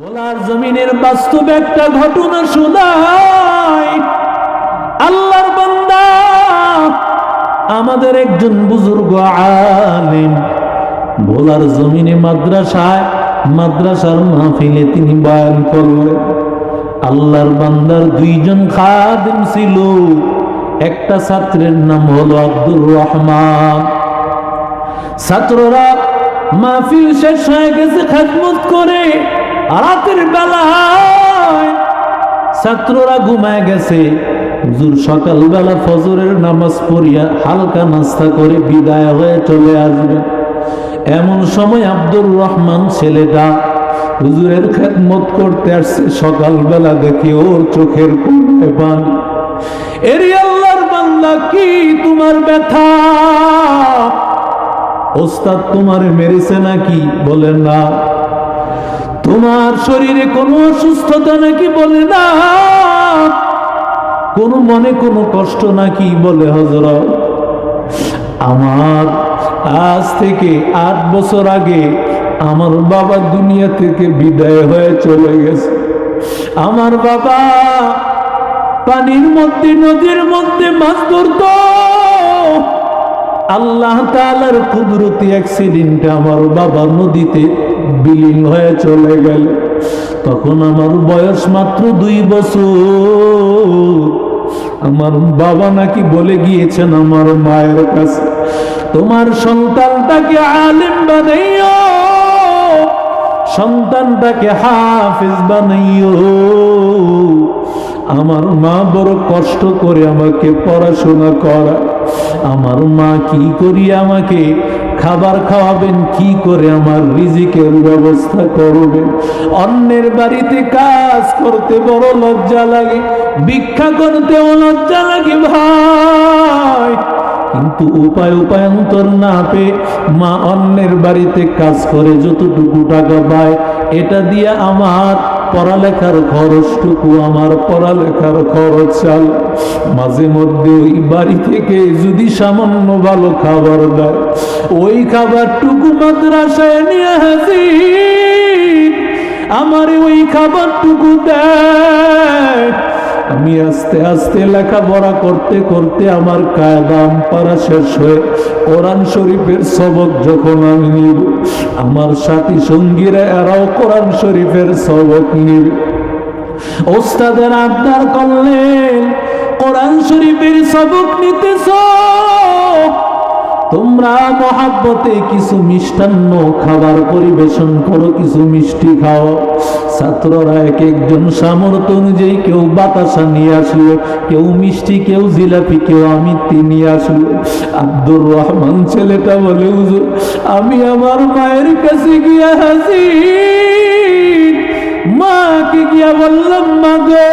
ভোলার জমিনের বাস্তব একটা ঘটনা শোনাই। আল্লাহর বান্দা আমাদের একজন বুজুর্গ আলেম। ভোলার জমিনে মাদ্রাসায় মাদ্রাসার মাহফিলে তিনি বয়ান করলেন, আল্লাহর বান্দার দুইজন খাদিম ছিল। একটা ছাত্রের নাম হলো আব্দুর রহমান। ছাত্ররা মাহফিল শেষ হয়ে গেছে, খেদমত করে রাতের বেলায় ছাত্ররা ঘুমায় গেছে। হুজুর, সকালবেলা ফজরের নামাজ পড়িয়া হালকা নাস্তা করে বিদায় হয়ে চলে আসবে। এমন সময় আব্দুর রহমান ছেলেটা হুজুরের খেদমত করতে আসছে। সকালবেলা দেখি ওর চোখের কোণে পান। এরি আল্লাহর বান্দা, কি তোমার ব্যথা? ওস্তাদ, তোমার মেরেছে নাকি? বলে, না। তোমার শরীরে কোনো অসুস্থতা নাকি বলে না? কোন মনে কোনো কষ্ট নাকি বলে হজরত আমার আজ থেকে আট বছর আগে আমার বাবা দুনিয়া থেকে বিদায় হয়ে চলে গেছে। আমার বাবা পানির মধ্যে, নদীর মধ্যে মাছ ধরতো। আল্লাহ তালার কুদরতি অ্যাক্সিডেন্টে আমার বাবা নদীতে বিলীন হয়ে চলে গেল। তখন আমার বয়স মাত্র দুই বছর। আমার বাবা নাকি বলে গিয়েছেন আমার মায়ের কাছে, তোমার সন্তানটাকে আলিম বানাইও, সন্তানটাকে হাফিজ বানাইও। আমার মা বড় কষ্ট করে আমাকে পড়াশোনা করা আমার মা কি করি আমাকে খাবার খাওয়াবেন, কি করে আমার রিজিকের ব্যবস্থা করবেন? অন্যের বাড়িতে কাজ করতে বড় লজ্জা লাগে, ভিক্ষা করতেও লজ্জা লাগে ভাই। কিন্তু উপায় উপায়ন্তর না পেয়ে মা অন্যের বাড়িতে কাজ করে যতটুকু টাকা পায়, এটা দিয়ে আমার পড়ালেখার খরচটুকু, আমার পড়ালেখার খরচ চাল মাঝে মধ্যে ওই বাড়ি থেকে যদি সামান্য ভালো খাবার দেয়, ওই খাবারটুকু মাদ্রাসায় নিয়ে হাসি আমার ওই খাবারটুকু দেয়। আমি আস্তে আস্তে লেখাপড়া করতে করতে আমার কায়দাম পারা শেষ হয়ে কোরআন শরীফের সবক যখন আমি নিব, আমার সাথী সঙ্গীরা এরাও কোরআন শরীফের সবক নিবে। ওস্তাদের আবদার করলেন, কোরআন শরীফের সবক নিতেছ? তোমরা মহাব্বতে কিছু মিষ্টান্ন খাবার পরিবেশন করো, কিছু মিষ্টি খাও। ছাত্ররা এক একজন সামর্থ্য অনুযায়ী কেউ বাতাসা নিয়ে আসলো, কেউ মিষ্টি, কেউ জিলাপি, কেউ আমি নিয়ে আসলো। আব্দুর রহমান ছেলেটা বলে, হুজুর, আমি আমার মায়ের কাছে গিয়া হাসি মাকে গিয়া বললাম, মা গো,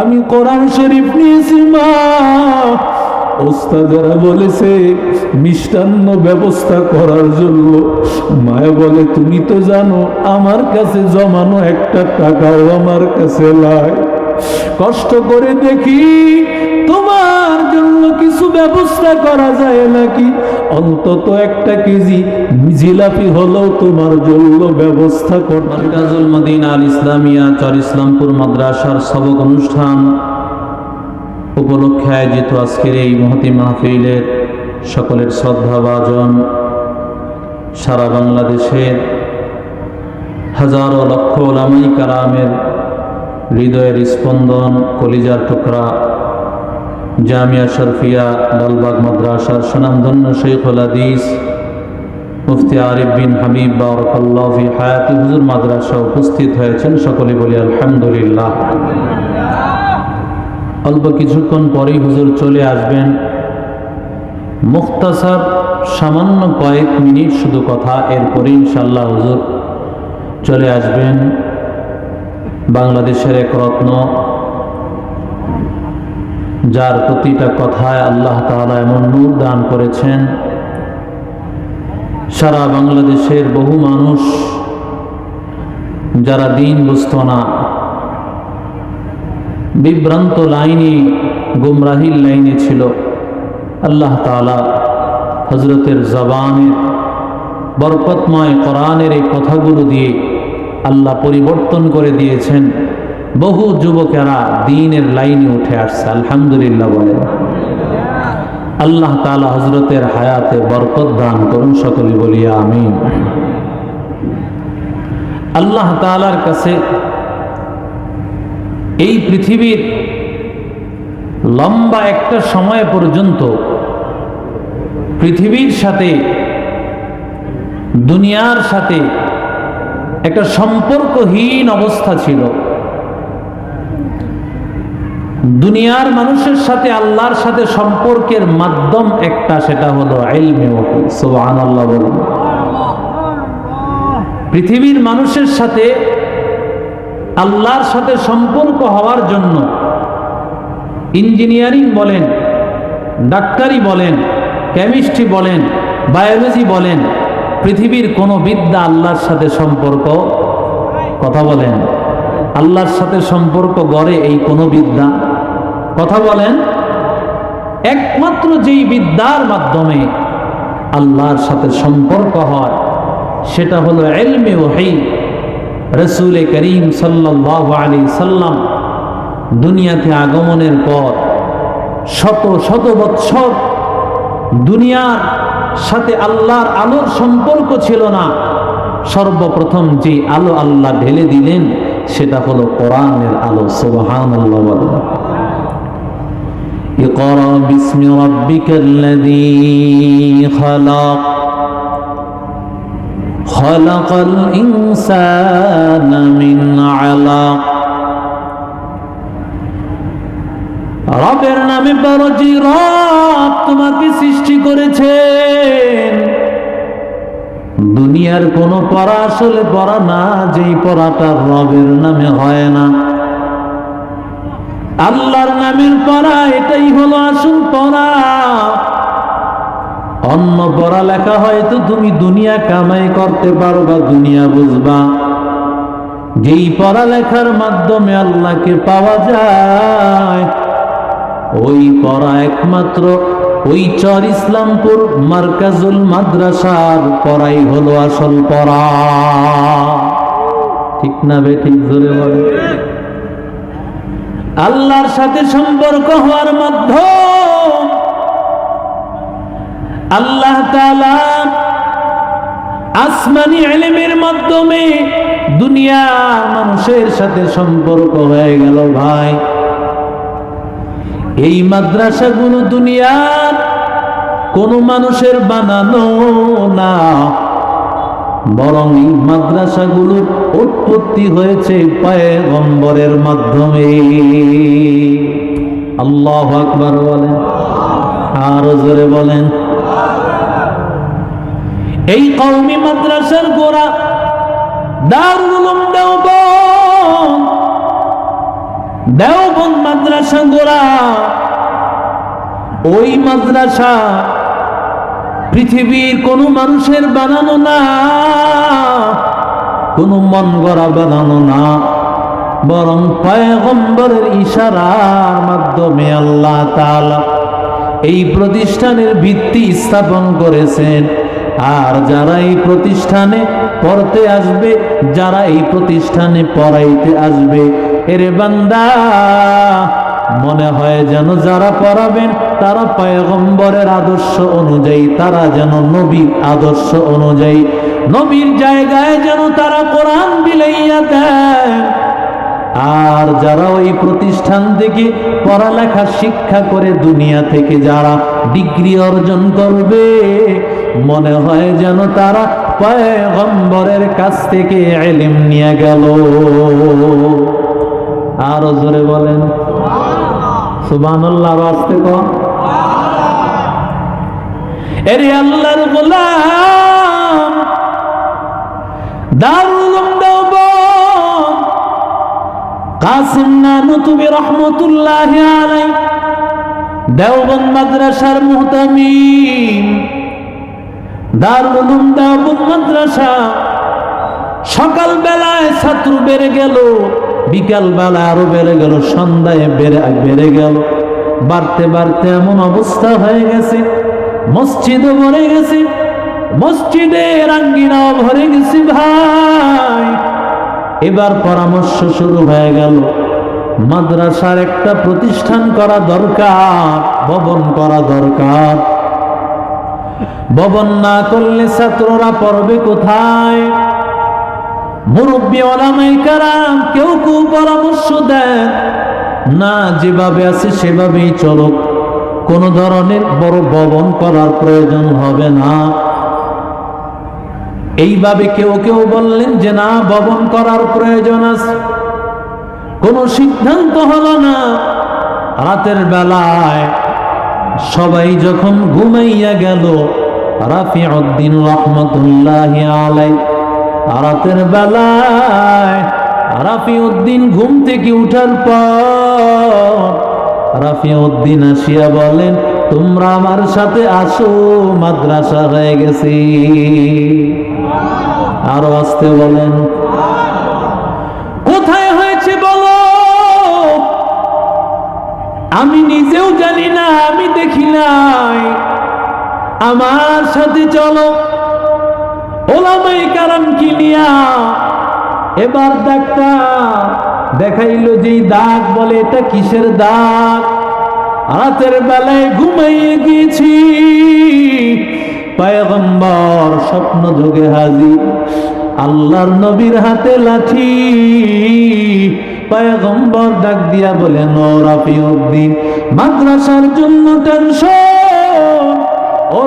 আমি কোরআন শরীফ নিয়েছি, মা। ওস্তাদেরা বলেছে, মিষ্টান্ন ব্যবস্থা করার জন্য। মায়া বলে, তুমি তো জানো, আমার কাছে জমানো একটা টাকাও আমার কাছে লাই কষ্ট করে দেখি, তোমার জন্য কিছু ব্যবস্থা করা যায় নাকি? অন্তত একটা কেজি জিলাপি হলেও তোমার জন্য ব্যবস্থা মার্কাজুল মদিনা আল ইসলামিয়া চর ইসলামপুর মাদ্রাসার সবক অনুষ্ঠান উপলক্ষে আয়োজিত আজকের এই মহতি মাহফিলের সকলের শ্রদ্ধাভাজন সারা বাংলাদেশের হাজারো লক্ষ ওলামাই কারামের হৃদয়ের স্পন্দন, কলিজার টুকরা, জামিয়া শরফিয়া, লালবাগ মাদ্রাসার সুনামধন্য শেখুল হাদিস, মুফতি আরিফ বিন হাবিব বারকাল্লাহ ফি হায়াতি হুজুর মাদ্রাসা উপস্থিত হয়েছেন। সকলে বলি আলহামদুলিল্লাহ। অল্প কিছুক্ষণ পরেই হুজুর চলে আসবেন। মুখতাসার সামান্য কয়েক মিনিট শুধু কথা, এরপরে ইনশাল্লাহ হুজুর চলে আসবেন। বাংলাদেশের এক রত্ন, যার প্রতিটা কথায় আল্লাহ তাআলা এমন নূর দান করেছেন। সারা বাংলাদেশের বহু মানুষ, যারা দিন বুঝত না বিভ্রান্ত লাইনে গুমরাহির লাইনে ছিল। আল্লাহ তালা হজরতের জবানের বরকতময় কোরআনের এই কথাগুলো দিয়ে আল্লাহ পরিবর্তন করে দিয়েছেন। বহু যুবকেরা দিনের লাইনে উঠে আসছে, আলহামদুলিল্লাহ বলে আল্লাহ তালা হজরতের হায়াতে বরকত দান করুন সকলে বলিয়া আমিন। আল্লাহ তালার কাছে এই পৃথিবীর লম্বা একটা সময় পর্যন্ত পৃথিবীর সাথে, দুনিয়ার সাথে একটা সম্পর্কহীন অবস্থা ছিল। দুনিয়ার মানুষের সাথে আল্লাহর সাথে সম্পর্কের মাধ্যম একটা, সেটা হলো পৃথিবীর মানুষের সাথে আল্লাহর সাথে সম্পর্ক হওয়ার জন্য ইঞ্জিনিয়ারিং বলেন, ডাক্তারি বলেন, কেমিস্ট্রি বলেন, বায়োলজি বলেন, পৃথিবীর কোনো বিদ্যা আল্লাহর সাথে সম্পর্ক, কথা বলেন, আল্লাহর সাথে সম্পর্ক গড়ে এই কোনো বিদ্যা? কথা বলেন, একমাত্র যেই বিদ্যার মাধ্যমে আল্লাহর সাথে সম্পর্ক হয়, সেটা হলো এলমে ওহি রসুল করিম সাল্লাহ আলী সাল্লাম দুনিয়াতে আগমনের পর শত শত বৎসর দুনিয়ার সাথে আল্লাহর আলোর সম্পর্ক ছিল না সর্বপ্রথম যে আলো আল্লাহ ঢেলে দিলেন সেটা হলো কোরআনের আলো সুবহান আল্লাহ বলেন اقرأ باسم ربك الذي خلق خلق الإنسان من علق রবের নামে বড় যে রব তোমাকে সৃষ্টি করেছেন দুনিয়ার কোনো পড়া আসলে পড়া না যেই পড়াটা রবের নামে হয় না আল্লাহর নামের পড়া এটাই হলো আসল পড়া অন্য পড়া লেখা হয়তো তুমি দুনিয়া কামাই করতে পারবা, দুনিয়া বুঝবা। যেই পড়ালেখার মাধ্যমে আল্লাহকে পাওয়া যায়, ওই পড়া একমাত্র ওই চর ইসলামপুর মার্কাজুল মাদ্রাসার পড়াই হলো আসল পড়া। ঠিক না বে, ঠিক ধরে বলে। আল্লাহর সাথে সম্পর্ক হওয়ার মাধ্যম আল্লাহ আসমানি এলেমের মাধ্যমে দুনিয়া মানুষের সাথে সম্পর্ক হয়ে গেল ভাই। এই মাদ্রাসা মাদ্রাসাগুলো দুনিয়ার কোন মানুষের বানানো না, বরং এই মাদ্রাসাগুলোর উৎপত্তি হয়েছে পয়গম্বরের মাধ্যমে। আল্লাহ আকবার বলেন, আরও জোরে বলেন। এই কওমি মাদ্রাসার গোড়া দারুল উলুম দেওবন্দ। দেওবন্দ মাদ্রাসা গোড়া। ওই মাদ্রাসা পৃথিবীর কোন মানুষের বানানো না, কোন মন গড়া বানানো না, বরং পয়গম্বরের ইশারার মাধ্যমে আল্লাহ তাআলা এই প্রতিষ্ঠানের ভিত্তি স্থাপন করেছেন। আর যারা এই প্রতিষ্ঠানে পড়তে আসবে, যারা এই প্রতিষ্ঠানে পড়াইতে আসবে, এরে বান্দা, মনে হয় যেন যারা পড়াবেন, তারা পয়গম্বরের আদর্শ অনুযায়ী, তারা যেন নবীর আদর্শ অনুযায়ী, নবীর জায়গায় যেন তারা কোরআন বিলাইয়া দেয়। আর যারা ওই প্রতিষ্ঠান থেকে পড়ালেখা শিক্ষা করে দুনিয়া থেকে যারা ডিগ্রি অর্জন করবে মনে হয় যেন তারা পয়গম্বরের কাছ থেকে এলিম নিয়ে গেল। আরও জোরে বলেন। সুবহানাল্লাহ আসতে কম এরে আল্লাহর গোলাম দারুল দেওবন্দ। কাসিম নানুতুবি রহমতুল্লাহ আলাই দেওবন্দ মাদ্রাসার মুহতামিম। মাদ্রাসা। সকাল বেলায় ছাত্র বেড়ে গেল বিকাল বেলা আরও বেড়ে গেল, সন্ধ্যায় বেড়ে বেড়ে গেল। বাড়তে বাড়তে এমন অবস্থা হয়ে গেছে, মসজিদও ভরে গেছে মসজিদের আঙ্গিনাও ভরে গেছে ভাই। এবার পরামর্শ শুরু হয়ে গেল, মাদ্রাসার একটা প্রতিষ্ঠান করা দরকার, ভবন করা দরকার। ভবন না করলে ছাত্ররা পড়বে কোথায়? মুরব্বী ওলামাই কারাম কেউ কেউ পরামর্শ দেন, না, যেভাবে আছে সেভাবেই ধরনের বড় ভবন করার প্রয়োজন হবে না। এইভাবে কেউ কেউ বললেন যে, না, ভবন করার প্রয়োজন আছে। কোনো সিদ্ধান্ত হলো না। রাতের বেলায় সবাই যখন ঘুমাইয়া গেল রাফি উদ্দিন রহমতুল্লাহ আলাই রাতের বেলায় রাফি উদ্দিন ঘুম থেকে উঠার পর রাফি উদ্দিন আসিয়া বলেন, তোমরা আমার সাথে আসো, মাদ্রাসা হয়ে গেছি। আরও আসতে বলেন আমি নিজেও জানি না, আমি দেখি নাই। আমার সাথে চলো। ওলামাই কারাম কিনিয়া এবার ডাক্তার দেখাইলো যে দাগ বলে, এটা কিসের দাগ? রাতের বেলায় ঘুমাইয়ে গিয়েছি। পায়গম্বর স্বপ্ন যোগে হাজির। আল্লাহর নবীর হাতে লাঠি। পায়গম্বর ডাক দিয়া বলে রাফি উদ্দিন মাদ্রাসার জন্য টেনশন, ও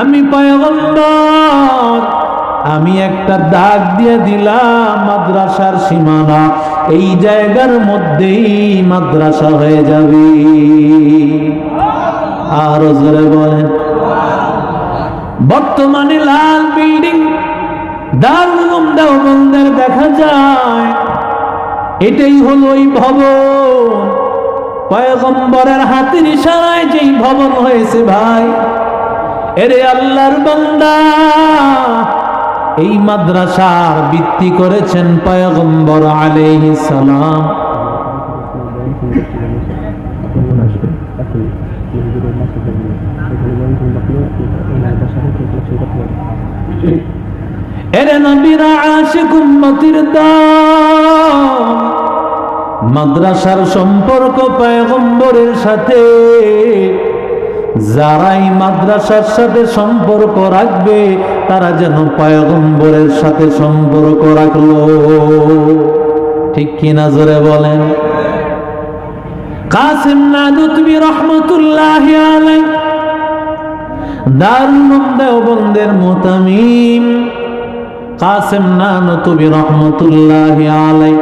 আমি পায়গম্বর, আমি একটা দাগ দিয়ে দিলাম মাদ্রাসার সীমানা, এই জায়গার মধ্যেই মাদ্রাসা হয়ে যাবে। আরও জোরে বলেন, বর্তমানে লাল বিল্ডিং, দারুল দেওবন্দের দেখা যায়। এটাই হলো ওই ভবন। পয়গম্বরের হাতের ইশারায় যেই ভবন হয়েছে ভাই, এরে আল্লাহর বান্দা, এই মাদ্রাসার ভিত্তি করেছেন পয়গম্বর আলাইহিস সালাম। এরে নবীরা আশিক উম্মতির দাম মাদ্রাসার সম্পর্ক পায়গম্বরের সাথে। যারাই মাদ্রাসার সাথে সম্পর্ক রাখবে, তারা যেন পায়গম্বরের সাথে সম্পর্ক রাখল। ঠিক কি নজরে বলেন? কাসিম নানুতবি রহমতুল্লাহ আলাই দেওবন্দের মোতামিম। কাসেম নানুতবি রহমতুল্লাহ আলাই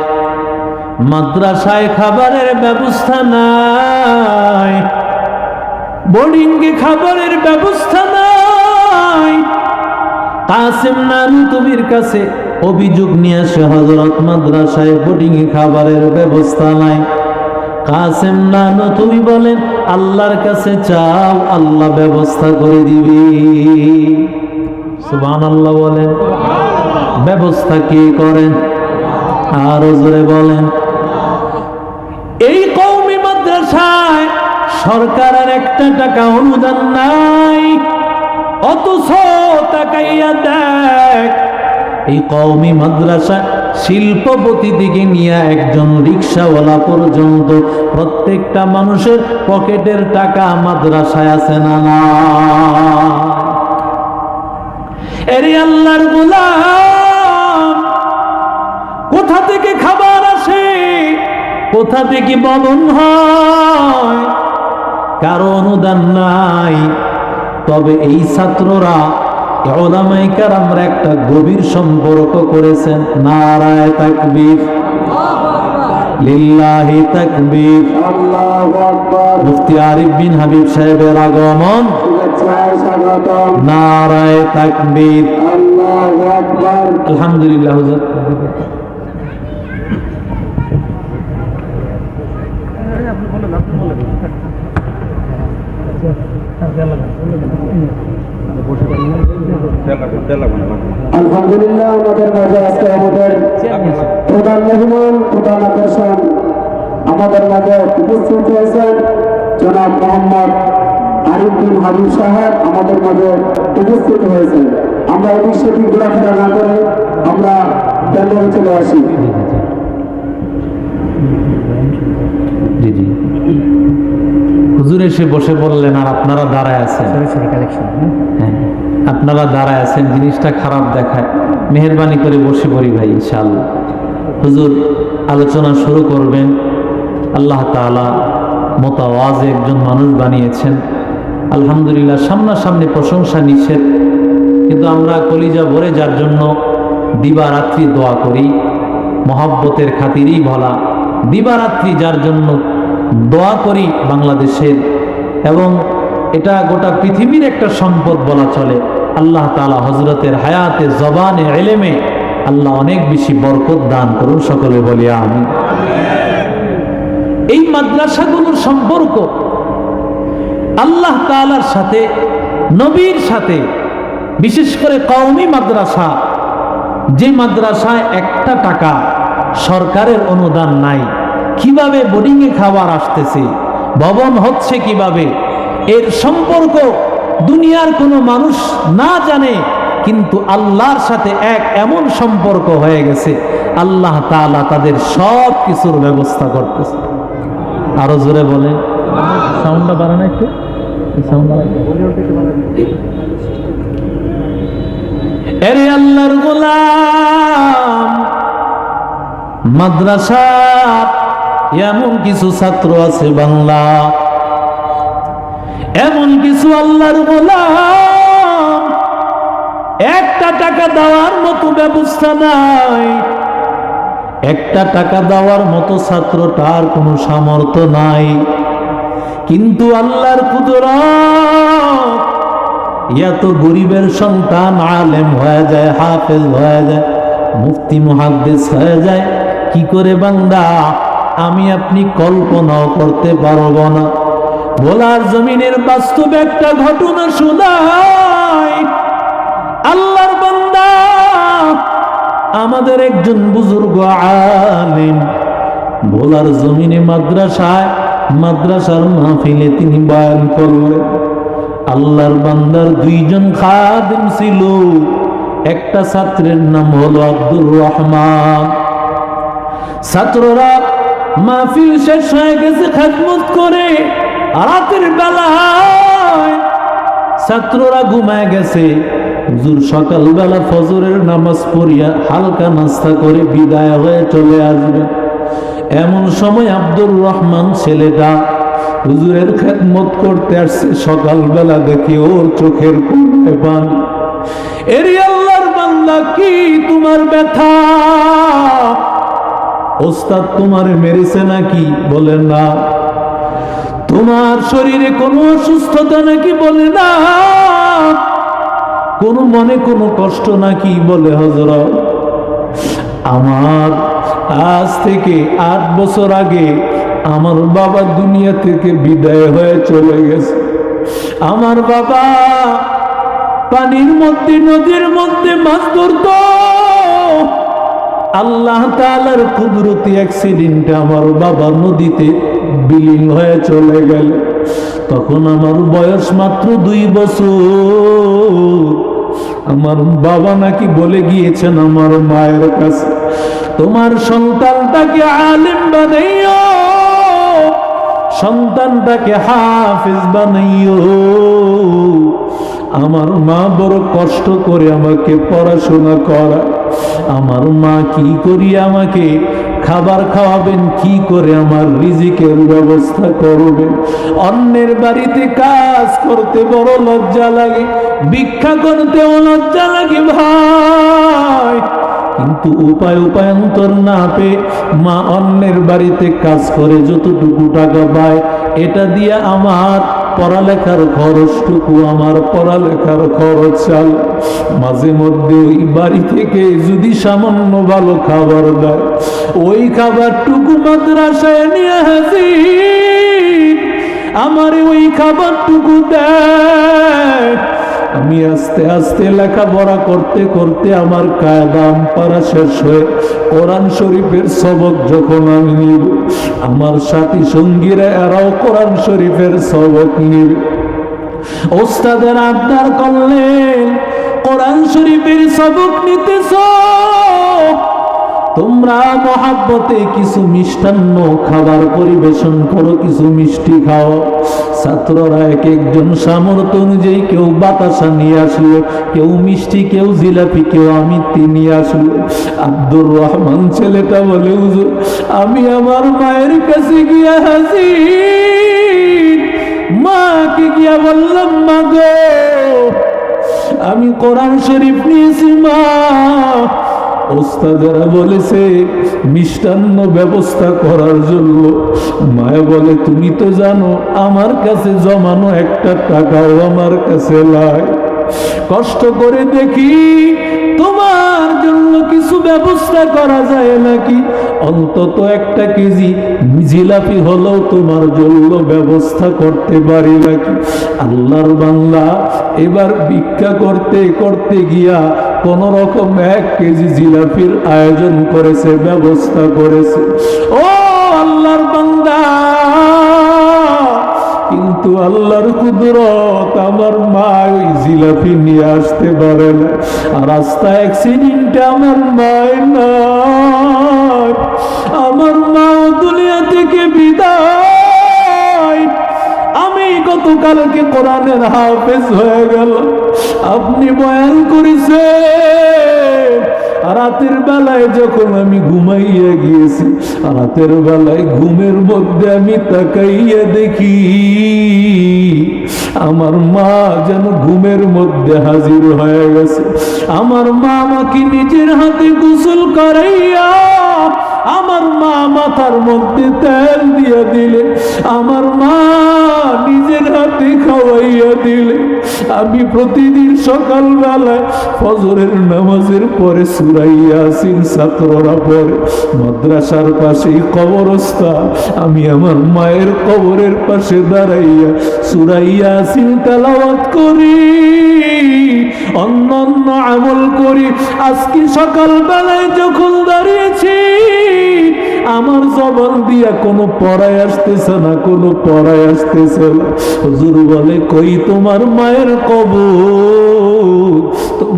মাদ্রাসায় খাবারের ব্যবস্থা নাই। বোর্ডিংয়ে খাবারের ব্যবস্থা নাই। কাসেম নানুতবির কাছে অভিযোগ নিয়ে আসে হজরত মাদ্রাসায় বোর্ডিংয়ে খাবারের ব্যবস্থা নাই। কাসেম নানু তুমি বলেন, আল্লাহর কাছে চাও, আল্লাহ ব্যবস্থা করে দিবি। সুবান আল্লাহ বলেন। ব্যবস্থা কি করেন আর জোরে বলেন। এই কৌমি মাদ্রাসায় সরকারের একটা টাকা অনুদান নাই, অথচ তাকাইয়া দেখ, এই কওমি মাদ্রাসা শিল্পপতি থেকে নিয়ে একজন রিক্সাওয়ালা পর্যন্ত প্রত্যেকটা মানুষের পকেটের টাকা মাদ্রাসায় আছে না না এরে আল্লাহর গোলাম! কোথা থেকে বলন হয়, কারও অনুদান নাই। তবে এই ছাত্ররা ওলামাই কারামরা একটা গভীর সম্পর্ক করেছেন, নারায় তাকবীর। লিল্লাহি তাকবীর। মুফতি আরিফ বিন হাবিব সাহেবের আগমন। নারায় তাকবীর। আলহামদুলিল্লাহ, আমাদের মাঝে আজকে আমাদের প্রধান মেহমান, প্রধান আকর্ষণ আমাদের মাঝে উপস্থিত হয়েছেন জনাব মোহাম্মদ আরিফ বিন হাবিব সাহেব, আমাদের মাঝে উপস্থিত হয়েছেন। আমরা এই বিষয়টি ঘোরাফেরা না করে আমরা কেন্দ্রে চলে আসি। জি জি। হুজুর এসে বসে বললেন আর আপনারা দাঁড়ায় আছেন? হ্যাঁ। আপনারা দাঁড়ায় আছেন জিনিসটা খারাপ দেখায়। মেহরবানি করে বসে পড়ি ভাই ইনশাআল্লাহ। হুজুর আলোচনা শুরু করবেন। আল্লাহ তাআলা মোতাওয়াজে একজন মানুষ বানিয়েছেন। আলহামদুলিল্লাহ সামনাসামনি প্রশংসা নিষেধ। কিন্তু আমরা কলিজা ভরে যার জন্য দিবারাত্রি দোয়া করি। মহাব্বতের খাতিরই বলা। দিবারাত্রি যার জন্য দোয়া করি বাংলাদেশের। এবং এটা গোটা পৃথিবীর একটা সম্পদ বলা চলে। আল্লাহ তালা হজরতের হায়াতে জবানে, এলেমে আল্লাহ অনেক বেশি বরকত দান করুন সকলে বলি আমি এই মাদ্রাসাগুলোর সম্পর্ক আল্লাহ তালার সাথে, নবীর সাথে, বিশেষ করে কওমি মাদ্রাসা, যে মাদ্রাসায় একটা টাকা সরকারের অনুদান নাই। কীভাবে বোর্ডিংয়ে খাবার আসতেছে? ভবন হচ্ছে কীভাবে? এর সম্পর্ক দুনিয়ার কোনো মানুষ না জানে, কিন্তু আল্লাহর সাথে এক এমন সম্পর্ক হয়ে গেছে, আল্লাহ তাআলা তাদের সব কিছুর ব্যবস্থা করতেছে। আরও জোরে বলেন। সাউন্ডটা বাড়ানো একটু। এরে আল্লাহর গোলাম মাদ্রাসা, এমন কিছু ছাত্র আছে বাংলা। এমন কিছু আল্লাহর গোলাম। একটা টাকা দেওয়ার মতো ব্যবস্থা নাই। একটা টাকা দেওয়ার মতো ছাত্রটার কোনো সামর্থ্য নাই। কিন্তু আল্লাহর কুদরত এত গরিবের সন্তান আলেম হয়ে যায়, হাফেজ হয়ে যায়, মুফতি, মুহাদ্দিস হয়ে যায়। কি করে বান্দা? আমি আপনি কল্পনাও করতে পারব না। বলার জমিনের বাস্তব একটা ঘটনা শোনাই। আল্লাহর বান্দা, আমাদের একজন বুজুর্গ আলেম। ভোলার জমিনে মাদ্রাসায়, মাদ্রাসার মাহফিলে তিনি বয়ান করলেন, আল্লাহর বান্দার দুইজন খাদিম ছিল। একটা ছাত্রের নাম হলো আব্দুর রহমান ছাত্ররা মাহফিল শেষ হয়ে গেছে, খেদমত করে। রাতের বেলায় ছাত্ররা ঘুমায় গেছে। হুজুর, সকালবেলা ফজরের নামাজ পড়িয়া হালকা নাস্তা করে বিদায় হয়ে চলে আসবে। এমন সময় আব্দুর রহমান ছেলেটা হুজুরের খেদমত করতে আসছে। সকালবেলা দেখি ওর চোখের কোণে পানি। এরি বান্দা, কি তোমার ব্যথা? ওস্তাদ তোমার মেরেছে নাকি? বলে না। তোমার শরীরে কোনো অসুস্থতা নাকি? বলে না। কোনো মনে কোনো কষ্ট নাকি? বলে হজরত আমার আজ থেকে আট বছর আগে আমার বাবা দুনিয়া থেকে বিদায় হয়ে চলে গেছে। আমার বাবা পানির মধ্যে, নদীর মধ্যে মাছ ধরত। আল্লাহ তালার কুদরতি অ্যাক্সিডেন্টে আমার বাবা নদীতে বিলীন হয়ে চলে গেল। তখন আমার বয়স মাত্র দুই বছর। আমার বাবা নাকি বলে গিয়েছেন, আমার মায়ের কাছে তোমার সন্তানটাকে আলিম বানাইও, সন্তানটাকে হাফিজ বানাইও। আমার মা বড় কষ্ট করে আমাকে পড়াশোনা করা আমার মা কি করি আমাকে? খাবার খাওয়াবেন, কি করে আমার রিজিকের ব্যবস্থা করবেন? অন্যের বাড়িতে কাজ করতে বড় লজ্জা লাগে, ভিক্ষা করতেও লজ্জা লাগে ভাই। কিন্তু উপায় উপায়ন্তর না পেয়ে মা অন্যের বাড়িতে কাজ করে যতটুকু টাকা পায় এটা দিয়ে আমার পড়ালেখার খরচটুকু, আমার পড়ালেখার খরচ চাল। মাঝে মধ্যে ওই বাড়ি থেকে যদি সামান্য ভালো খাবার দেয়, ওই খাবারটুকু মাদ্রাসায় নিয়ে হাসি আমার ওই খাবারটুকু দেয়। আমি আস্তে আস্তে লেখাপড়া করতে করতে আমার কায়দাম পারা শেষ হয়ে কোরআন শরীফের সবক যখন আমি নিব, আমার সাথী সঙ্গীরা এরাও কোরআন শরীফের সবক নিবে। ওস্তাদের আবদার করলে কোরআন শরীফের সবক নিতেছ? তোমরা মহাব্বতে কিছু মিষ্টান্ন খাবার পরিবেশন করো, কিছু মিষ্টি খাও। ছাত্ররা এক একজন সামর্থ্য অনুযায়ী কেউ বাতাসা নিয়ে আসলো, কেউ মিষ্টি, কেউ জিলাপি, কেউ আমিত্তি নিয়ে আসলো। আব্দুর রহমান ছেলেটা বলে আমি আমার মায়ের কাছে গিয়া হাজির। মাকে গিয়া বললাম, মা গো, আমি কোরআন শরীফ নিয়েছি, মা। ওস্তাদেরা বলেছে, মিষ্টান্ন ব্যবস্থা করার জন্য। মায়া বলে, তুমি তো জানো, আমার কাছে জমানো একটা টাকাও আমার কাছে লাই কষ্ট করে দেখি, তোমার জন্য কিছু ব্যবস্থা করা যায় নাকি? অন্তত একটা কেজি জিলাপি হলেও তোমার জন্য ব্যবস্থা করতে পারি নাকি? আল্লাহর বাংলা এবার ভিক্ষা করতে করতে গিয়া কোন রকম এক কেজি জিলাপির আয়োজন করেছে, ব্যবস্থা করেছে। ও আল্লাহর বান্দা, কিন্তু আল্লাহর কুদরত আমার মা ওই জিলাপি নিয়ে আসতে পারে না। রাস্তা অ্যাক্সিডেন্টে আমার মায়ের নাই আমার মা দুনিয়া থেকে বিদায়। আমি গতকালকে কোরআনের হাফেজ হয়ে গেল আপনি বয়ান করেছেন। রাতের বেলায় যখন আমি ঘুমাইয়া গিয়েছি, রাতের বেলায় ঘুমের মধ্যে আমি তাকাইয়া দেখি, আমার মা যেন ঘুমের মধ্যে হাজির হয়ে গেছে। আমার মা আমাকে নিজের হাতে গোসল করাইয়া, আমার মা মাথার মধ্যে তেল দিয়ে দিলে, আমার মা নিজের হাতে খাওয়াইয়া দিলে। আমি প্রতিদিন সকালবেলায় ফজরের নামাজের পরে মাদ্রাসার পাশেই কবরস্থান। আমি আমার মায়ের কবরের পাশে দাঁড়াইয়া সুরাইয়া আসিন তেলাওয়াত করি অন্য আমল করি। আজকে সকালবেলায় যখন দাঁড়িয়েছি, আমার জবান দিয়া কোনো পড়ায় আসতেছে না, কোনো পড়ায় আসতেছে না। হুজুর বলে, কই তোমার মায়ের কবর?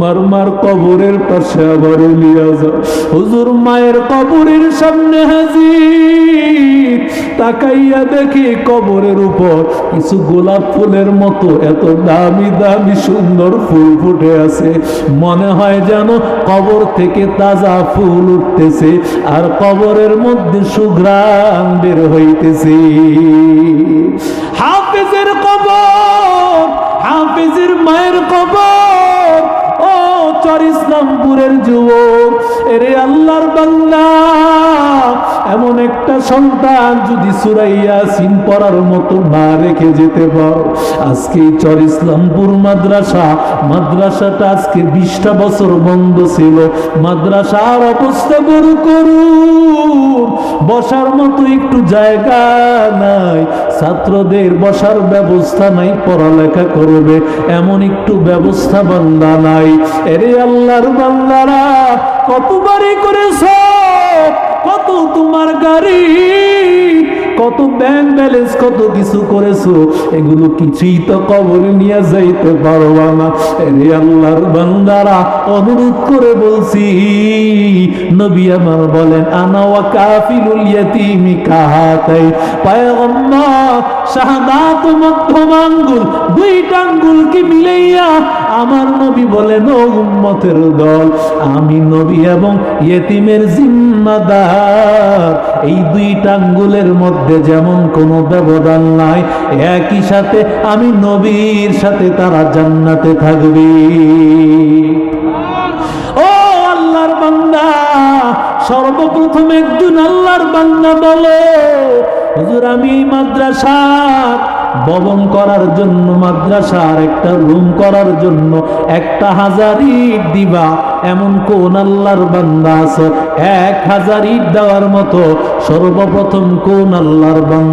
তোমার মার কবরের পাশে আবার লিয়া যাও হুজুর মায়ের কবরের সামনে হাজির। তাকাইয়া দেখি কবরের উপর কিছু গোলাপ ফুলের মতো এত দামি দামি সুন্দর ফুল ফুটে আছে। মনে হয় যেন কবর থেকে তাজা ফুল উঠতেছে আর কবরের মধ্যে সুঘ্রাণ বের হইতেছে। হাফেজের কবর, হাফেজের মায়ের কবর। চর ইসলামপুরের যুবক এরে আল্লাহর বান্দা এমন একটা সন্তান যদি সুরাইয়া সিন পড়ার মতো না রেখে যেতে পারো। আজকে চর ইসলামপুর মাদ্রাসা, মাদ্রাসাটা আজকে বিশটা বছর বন্ধ ছিল। মাদ্রাসার অবস্থা বড় করুন। বসার মতো একটু জায়গা নাই। ছাত্রদের বসার ব্যবস্থা নাই, পড়ালেখা করবে। এমন একটু ব্যবস্থা বান্দা নাই। এরে আল্লাহর বান্দারা, কতবারই করেছ? কত তোমার গাড়ি, কত ব্যাংক ব্যালেন্স কত কিছু করেছ, এগুলো কিছুই তো কবরে নিয়ে যাইতে পারবা না। রে আল্লাহর বান্দারা, অনুরোধ করে বলছি, নবী আমার বলেন, আনা ওয়া কাফিলুল ইয়াতিমি কাহাতাই? পয়গম্বর শাহাদাত দুইটা মিলাইয়া আমার নবী বলেন, ও উম্মতের দল, আমি নবী এবং ইয়েতিমের জিম্মাদার। এই দুইটা আঙ্গুলের মধ্যে যেমন কোনো ব্যবধান নাই, একই সাথে আমি নবীর সাথে তারা জান্নাতে থাকবে। ও বান্দা সর্বপ্রথম একজন আল্লাহর বান্দা বলো, হুজুর, আমি মাদ্রাসার ভবন করার জন্য, মাদ্রাসার একটা রুম করার জন্য একটা হাজার ইট দিবা। এমন কোন আল্লাহর বান্দা আছে? এক হাজার ইট দেওয়ার মতো সর্বপ্রথম কোন আল্লাহর বান্দা